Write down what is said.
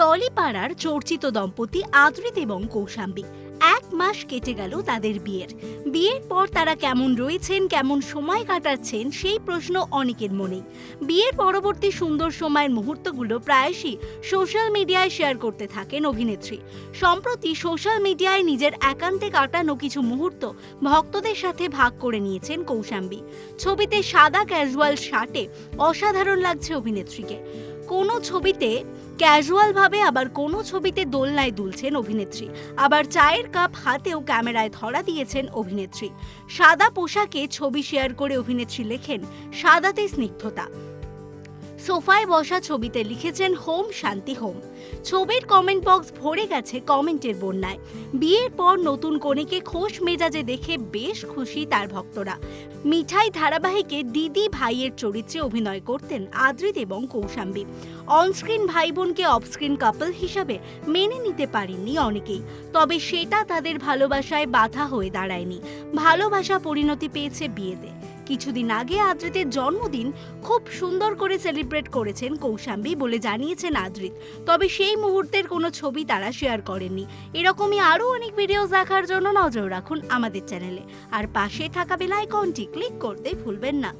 টলিপাড়ার চর্চিত দম্পতি আদ্রিত এবং কৌশাম্বী। এক মাস কেটে গেল তাদের বিয়ের। বিয়ের পর তারা কেমন রয়েছেন, কেমন সময় কাটাচ্ছেন, সেই প্রশ্ন অনেকের মনেই বিয়ের পরবর্তী সুন্দর সময়ের মুহূর্তগুলো প্রায়শই সোশ্যাল মিডিয়ায় শেয়ার করতে থাকেন অভিনেত্রী। সম্প্রতি সোশ্যাল মিডিয়ায় নিজের একান্তে কাটানো কিছু মুহূর্ত ভক্তদের সাথে ভাগ করে নিয়েছেন কৌশাম্বী। ছবিতে সাদা ক্যাজুয়াল শার্টে অসাধারণ লাগছে অভিনেত্রীকে। কোনো ছবিতে ক্যাজুয়ালভাবে আবার কোনো ছবিতে দোলনায় দুলছেন অভিনেত্রী। আবার চায়ের কাপ হাতেও ক্যামেরায় ধরা দিয়েছেন অভিনেত্রী। সাদা পোশাকে ছবি শেয়ার করে অভিনেত্রী লেখেন, সাদাতে স্নিগ্ধতা। সোফায় বসা ছবিতে লিখেছেন হোম শান্তি হোম। ছবির কমেন্ট বক্স ভরে গেছে কমেন্টের বন্যায়। বিয়ের পর নতুন কনেকে খোশ মেজাজে দেখে বেশ খুশি তার ভক্তরা। মিঠাই ধারাবাহিকে দিদি ভাইয়ের চরিত্রে অভিনয় করতেন আদ্রিত এবং কৌশাম্বী। অনস্ক্রিন ভাই বোনকে অফস্ক্রিন কাপল হিসাবে মেনে নিতে পারেননি অনেকেই। তবে সেটা তাদের ভালোবাসায় বাধা হয়ে দাঁড়ায়নি। ভালোবাসা পরিণতি পেয়েছে বিয়েতে। কিছুদিন আগে আদ্রিতের জন্মদিন খুব সুন্দর করে সেলিব্রেট করেছেন কৌশাম্বী বলে জানিয়েছেন আদ্রিত। তবে সেই মুহূর্তের কোনো ছবি তারা শেয়ার করেননি। এরকমই আরও অনেক ভিডিও দেখার জন্য নজর রাখুন আমাদের চ্যানেলে আর পাশে থাকা বেলায় আইকনটি ক্লিক করতে ভুলবেন না।